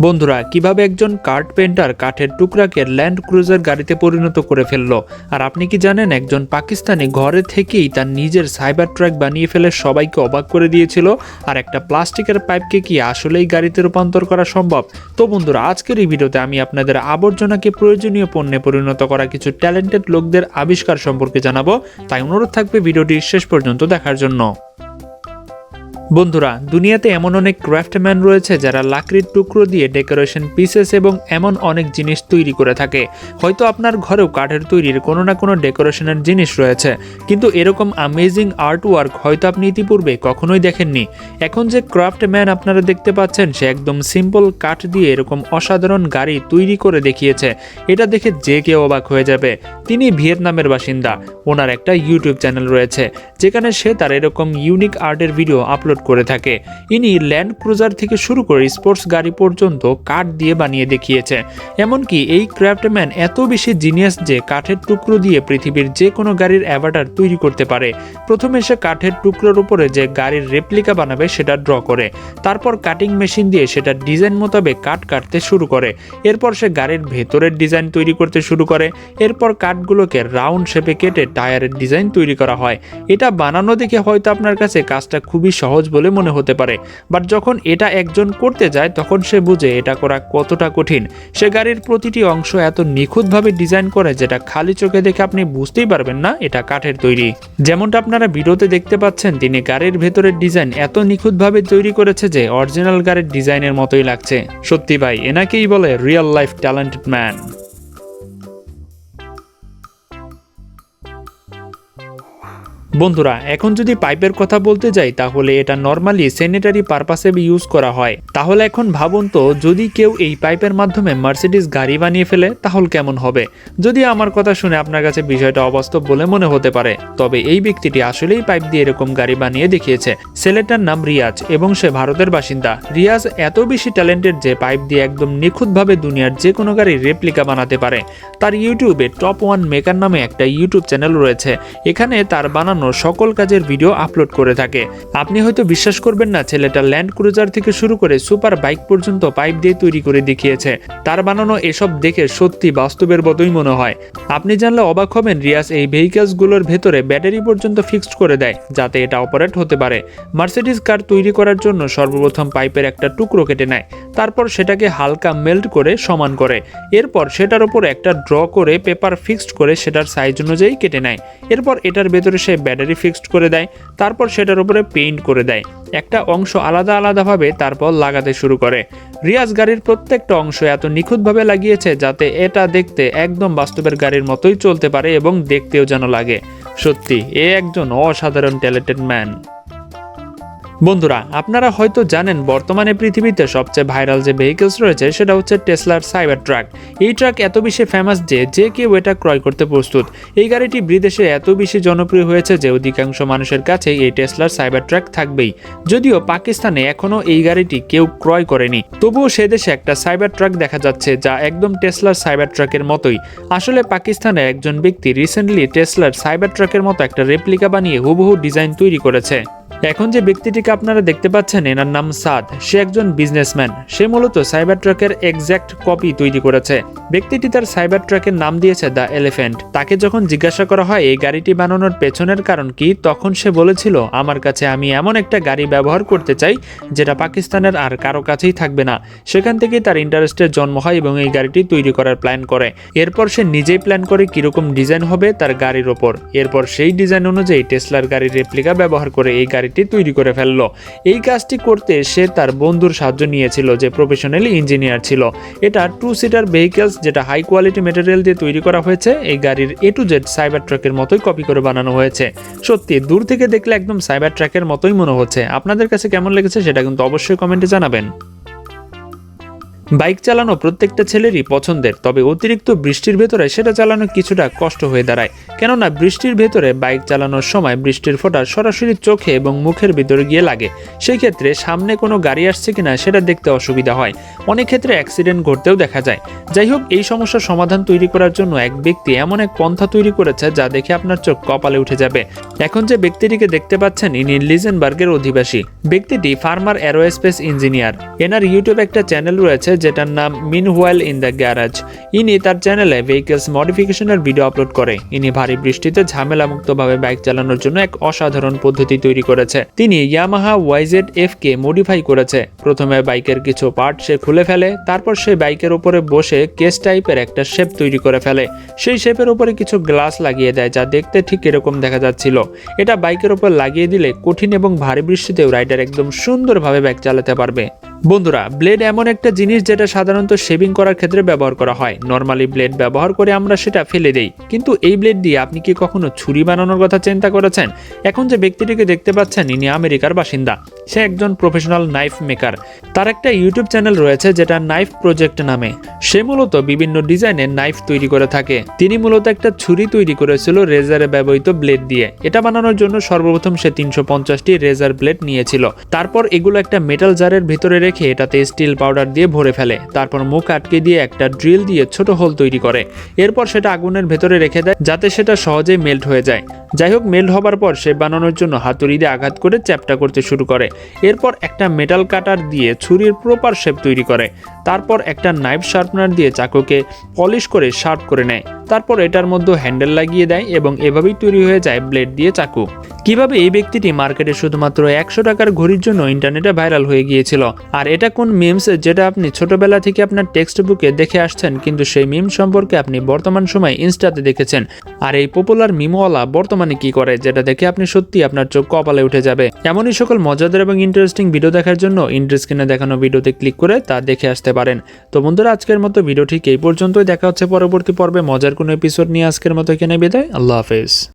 বন্ধুরা, কীভাবে একজন কার্ড পেন্টার কাঠের টুকরাকে ল্যান্ড ক্রুজার গাড়িতে পরিণত করে ফেলল? আর আপনি কি জানেন, একজন পাকিস্তানি ঘরে থেকেই তার নিজের সাইবার ট্রাক বানিয়ে ফেলে সবাইকে অবাক করে দিয়েছিল? আর একটা প্লাস্টিকের পাইপকে কি আসলেই গাড়িতে রূপান্তর করা সম্ভব? তো বন্ধুরা, আজকের এই ভিডিওতে আমি আপনাদের আবর্জনাকে প্রয়োজনীয় পণ্যে পরিণত করা কিছু ট্যালেন্টেড লোকদের আবিষ্কার সম্পর্কে জানাব। তাই অনুরোধ থাকবে ভিডিওটি শেষ পর্যন্ত দেখার জন্য। বন্ধুরা, দুনিয়াতে এমন অনেক ক্রাফটম্যান রয়েছে যারা লাকড়ির টুকরো দিয়ে ডেকোরেশন পিসেস এবং এমন অনেক জিনিস তৈরি করে থাকে। হয়তো আপনার ঘরেও কাঠের তৈরির কোনো না কোনো ডেকোরেশনের জিনিস রয়েছে, কিন্তু এরকম আমেজিং আর্ট ওয়ার্ক হয়তো আপনি ইতিপূর্বে কখনোই দেখেননি। এখন যে ক্রাফটম্যান আপনারা দেখতে পাচ্ছেন, সে একদম সিম্পল কাঠ দিয়ে এরকম অসাধারণ গাড়ি তৈরি করে দেখিয়েছে। এটা দেখে যে কেউ অবাক হয়ে যাবে। তিনি ভিয়েতনামের বাসিন্দা, ওনার একটা ইউটিউব চ্যানেল রয়েছে, যেখানে সে তার এরকম ইউনিক আর্টের ভিডিও আপলোড করে থাকে। ইনি ল্যান্ড ক্রুজার থেকে শুরু করে স্পোর্টস গাড়ি পর্যন্ত কাঠ দিয়ে বানিয়ে দেখিয়েছে। এমনকি এই ক্রাফটম্যান এত বেশি জিনিয়াস যে কাঠের টুকরো দিয়ে পৃথিবীর যে কোনো গাড়ির অ্যাভাটার তৈরি করতে পারে। প্রথমে সে কাঠের টুকরোর উপরে যে গাড়ির রেপ্লিকা বানাবে সেটা ড্র করে। তারপর কাটিং মেশিন দিয়ে সেটা ডিজাইন মোতাবেক কাঠ কাটতে শুরু করে। এরপর সে গাড়ির ভেতরের ডিজাইন তৈরি করতে শুরু করে। এরপর কাঠগুলোকে রাউন্ড শেপে কেটে টায়ারের ডিজাইন তৈরি করা হয়। এটা বানানো দেখে হয়তো আপনার কাছে কাজটা খুবই সহজ বলে মনে হতে পারে। বাট যখন এটা একজন করতে যায়, তখন সে বুঝে এটা করা কতটা কঠিন। সে গাড়ির প্রতিটি অংশ এত নিখুঁতভাবে ডিজাইন করে যেটা খালি চোখে দেখে আপনি বুঝতেই পারবেন না, এটা কাঠের তৈরি। যেমনটা আপনারা ভিডিওতে দেখতে পাচ্ছেন, তিনি গাড়ির ভেতরের ডিজাইন এত নিখুঁতভাবে তৈরি করেছে যে অরিজিনাল গাড়ির ডিজাইনের মতোই লাগছে। সত্যি ভাই, এনাকেই বলে রিয়েল লাইফ ট্যালেন্টেড ম্যান বন্ধুরা, এখন যদি পাইপের কথা বলতে যাই, তাহলে এটা নর্মালি স্যানিটারি পারপাসে ইউজ করা হয়। তাহলে এখন ভাবুন তো, যদি কেউ এই পাইপের মাধ্যমে মার্সিডিস গাড়ি বানিয়ে ফেলে, তাহলে কেমন হবে? যদি আমার কথা শুনে আপনার কাছে বিষয়টা অবাস্তব বলে মনে হতে পারে, তবে এই ব্যক্তিটি আসলেই পাইপ দিয়ে এরকম গাড়ি বানিয়ে দেখিয়েছে। ছেলেটার নাম রিয়াজ, এবং সে ভারতের বাসিন্দা। রিয়াজ এত বেশি ট্যালেন্টেড যে পাইপ দিয়ে একদম নিখুঁতভাবে দুনিয়ার যে কোনো গাড়ির রেপ্লিকা বানাতে পারে। তার ইউটিউবে টপ ওয়ান মেকার নামে একটা ইউটিউব চ্যানেল রয়েছে। এখানে তার বানানো সকল কাজের ভিডিও আপলোড করে থাকে। আপনি হয়তো বিশ্বাস করবেন না, ছেলেটা ল্যান্ড ক্রুজার থেকে শুরু করে সুপার বাইক পর্যন্ত পাইপ দিয়ে তৈরি করে দেখিয়েছে। তার বানানো এসব দেখে সত্যি বাস্তবের মতোই মনে হয়। আপনি জানলে অবাক হবেন রিয়াস এই ভেহিকেলসগুলোর ভেতরে ব্যাটারি পর্যন্ত ফিক্সড করে দেয়, যাতে এটা অপারেট হতে পারে। মার্সিডিস কার তৈরি করার জন্য সর্বপ্রথম পাইপের একটা টুকরো কেটে নেয়, তারপর সেটাকে হালকা মেল্ট করে সমান করে। এরপর সেটার উপর একটা ড্র করে পেপার ফিক্সড করে সেটার সাইজ অনুযায়ী কেটে নেয়। এরপর এটার ভেতরে সে ব্যাটারি ফিক্সড করে দেয়, তারপর সেটার উপরে পেইন্ট করে দেয়। একটা অংশ আলাদা আলাদাভাবে তারপর লাগাতে শুরু করে। রিয়াজ গাড়ির প্রত্যেকটা অংশ এত নিখুঁতভাবে লাগিয়েছে যাতে এটা দেখতে একদম বাস্তবের গাড়ির মতোই চলতে পারে এবং দেখতেও যেন লাগে। সত্যি, এ একজন অসাধারণ ট্যালেন্টেড ম্যান বন্ধুরা, আপনারা হয়তো জানেন বর্তমানে পৃথিবীতে সবচেয়ে ভাইরাল যে ভেহিকেলস রয়েছে সেটা হচ্ছে টেসলার সাইবার ট্রাক এই ট্রাক এত বেশি ফেমাস যে যে কেউ এটা ক্রয় করতে প্রস্তুত। এই গাড়িটি বিদেশে এত বেশি জনপ্রিয় হয়েছে যে, অধিকাংশ মানুষের কাছে এই টেসলার সাইবার ট্রাক থাকবেই। যদিও পাকিস্তানে এখনও এই গাড়িটি কেউ ক্রয় করেনি। তবুও সে দেশে একটা সাইবার ট্রাক দেখা যাচ্ছে যা একদম টেসলার সাইবার ট্রাকের মতোই। আসলে পাকিস্তানের একজন ব্যক্তি রিসেন্টলি টেসলার সাইবার ট্রাকের মতো একটা রেপ্লিকা বানিয়ে হুবহু ডিজাইন তৈরি করেছে। এখন যে ব্যক্তিটিকে আপনারা দেখতে পাচ্ছেন, এনার নাম সাদ। সে একজন বিজনেসম্যান সে মূলত সাইবার ট্রাকের এক্স্যাক্ট কপি তৈরি করেছে। ব্যক্তিটি তার সাইবার ট্রাকের নাম দিয়েছে দ্য এলিফ্যান্ট তাকে যখন জিজ্ঞাসা করা হয়, এই গাড়িটি বানানোর পেছনের কারণ কি? তখন সে বলেছিল, আমার কাছে আমি এমন একটা গাড়ি ব্যবহার করতে চাই, যেটা পাকিস্তানের আর কারও কাছেই থাকবে না। সেখান থেকেই তার ইন্টারেস্টের জন্ম হয় এবং এই গাড়িটি তৈরি করার প্ল্যান করে। এরপর সে নিজেই প্ল্যান করে কীরকম ডিজাইন হবে তার গাড়ির ওপর। এরপর সেই ডিজাইন অনুযায়ী টেসলার গাড়ির রেপ্লিকা ব্যবহার করে এই গাড়িটি তৈরি করে ফেলল। এই কাজটি করতে সে তার বন্ধুর সাহায্য নিয়েছিল, যে প্রফেশনালি ইঞ্জিনিয়ার ছিল। এটা টু সিটার ভেহিকেলস যেটা হাই কোয়ালিটি মেটেরিয়াল দিয়ে তৈরি করা হয়েছে, এই গাড়ির এ টু জেড সাইবার ট্রাকের মতোই কপি করে বানানো হয়েছে। সত্যি, দূর থেকে দেখলে একদম সাইবার ট্রাকের মতোই মনে হচ্ছে। আপনাদের কাছে কেমন লেগেছে সেটা কিন্তু অবশ্যই কমেন্টে জানাবেন। বাইক চালানো প্রত্যেকটা ছেলেরই পছন্দের, তবে অতিরিক্ত বৃষ্টির ভেতরে সেটা চালানো কিছুটা কষ্ট হয়ে দাঁড়ায়। কেননা বৃষ্টির ভেতরে বাইক চালানোর সময় বৃষ্টির ফোঁটা সরাসরি চোখে এবং মুখের ভিতরে গিয়ে লাগে। সেই ক্ষেত্রে সামনে কোনো গাড়ি আসছে কিনা সেটা দেখতে অসুবিধা হয়। অনেক ক্ষেত্রে অ্যাক্সিডেন্ট ঘটতেও দেখা যায়। যাই হোক, এই সমস্যার সমাধান তৈরি করার জন্য এক ব্যক্তি এমন এক পন্থা তৈরি করেছে যা দেখে আপনার চোখ কপালে উঠে যাবে। এখন যে ব্যক্তিটিকে দেখতে পাচ্ছেন, ইনি লিজেনবার্গের অধিবাসী। ব্যক্তিটি ফার্মার অ্যারোস্পেস ইঞ্জিনিয়ার। এনার ইউটিউব একটা চ্যানেল রয়েছে যেটার নাম meanwhile in the garage ইনি তার চ্যানেলে ভেহিকেলস মডিফিকেশনের ভিডিও আপলোড করে। ইনি ভারী বৃষ্টিতে ঝামেলামুক্তভাবে বাইক চালানোর জন্য এক অসাধারণ পদ্ধতি তৈরি করেছে। তিনি ইয়ামাহা ওয়াইজেড এফ কে মডিফাই করেছে। প্রথমে বাইকের কিছু পার্ট সে খুলে ফেলে, তারপর সে বাইকের উপরে বসে কেস টাইপের একটা শেপ তৈরি করে ফেলে। সেই শেপের উপরে কিছু গ্লাস লাগিয়ে দেয়, যা দেখতে ঠিক এরকম দেখা যাচ্ছিল। এটা বাইকের উপর লাগিয়ে দিলে কঠিন এবং ভারী বৃষ্টিতেও রাইডার একদম সুন্দরভাবে বাইক চালাতে পারবে। বন্ধুরা ব্লেড এমন একটা জিনিস যেটা সাধারণত শেভিং করার ক্ষেত্রে ব্যবহার করা হয়। নর্মালি ব্লেড ব্যবহার করে আমরা সেটা ফেলে দেই। কিন্তু এই ব্লেড দিয়ে আপনি কি কখনো ছুরি বানানোর কথা চিন্তা করেছেন? এখন যে ব্যক্তিটিকে দেখতে পাচ্ছেন, ইনি আমেরিকার বাসিন্দা। সে একজন প্রফেশনাল নাইফ মেকার তার একটা ইউটিউব চ্যানেল রয়েছে যেটা নাইফ প্রজেক্ট নামে। সে মূলত বিভিন্ন ডিজাইনের নাইফ তৈরি করে থাকে। তিনি মূলত একটা ছুরি তৈরি করেছিল রেজারে ব্যবহৃত ব্লেড দিয়ে। এটা বানানোর জন্য সর্বপ্রথম সে তিনশো পঞ্চাশটি রেজার ব্লেড নিয়েছিল। তারপর এগুলো একটা মেটাল জারের ভিতরে রেখে এটাতে স্টিল পাউডার দিয়ে ভরে ফেলে। তারপর মুখ আটকে দিয়ে একটা ড্রিল দিয়ে ছোট হোল তৈরি করে। এরপর সেটা আগুনের ভেতরে রেখে দেয় যাতে সেটা সহজেই মেল্ট হয়ে যায়। যাই হোক মেল্ট হবার পর সে বানানোর জন্য হাতুড়ি দিয়ে আঘাত করে চ্যাপটা করতে শুরু করে। এরপর একটা মেটাল কাটার দিয়ে ছুরির প্রপার শেপ তৈরি করে। তারপর একটা নাইফ শার্পনার দিয়ে চাকুকে পলিশ করে শার্প করে নেয়। তারপর এটার মধ্যে হ্যান্ডেল লাগিয়ে দেয় এবং এভাবেই তৈরি হয়ে যায় ব্লেড দিয়ে চাকু। কীভাবে এই ব্যক্তিটি মার্কেটে শুধুমাত্র একশো টাকার ঘড়ির জন্য ইন্টারনেটে ভাইরাল হয়ে গিয়েছিল? আর এটা কোন মিমস যেটা আপনি ছোটবেলা থেকে আপনার টেক্সট বুকে দেখে আসছেন, কিন্তু সেই মিম সম্পর্কে আপনি বর্তমান সময় ইনস্টাতে দেখেছেন? আর এই পপুলার মিমওয়ালা বর্তমানে কি করে, যেটা দেখে আপনি সত্যি আপনার চোখ কপালে উঠে যাবে? এমনই সকল মজাদার এবং ইন্টারেস্টিং ভিডিও দেখার জন্য ইন্টারেস্ট কিনে দেখানো ভিডিওতে ক্লিক করে তা দেখে আসতে পারেন। তো বন্ধুরা, আজকের মতো ভিডিও ঠিক এই পর্যন্তই। দেখা হচ্ছে পরবর্তী পর্বে। মজার কোনো এপিসোড নিয়ে আজকের মতো এখানে বিদায়। আল্লাহ হাফেজ।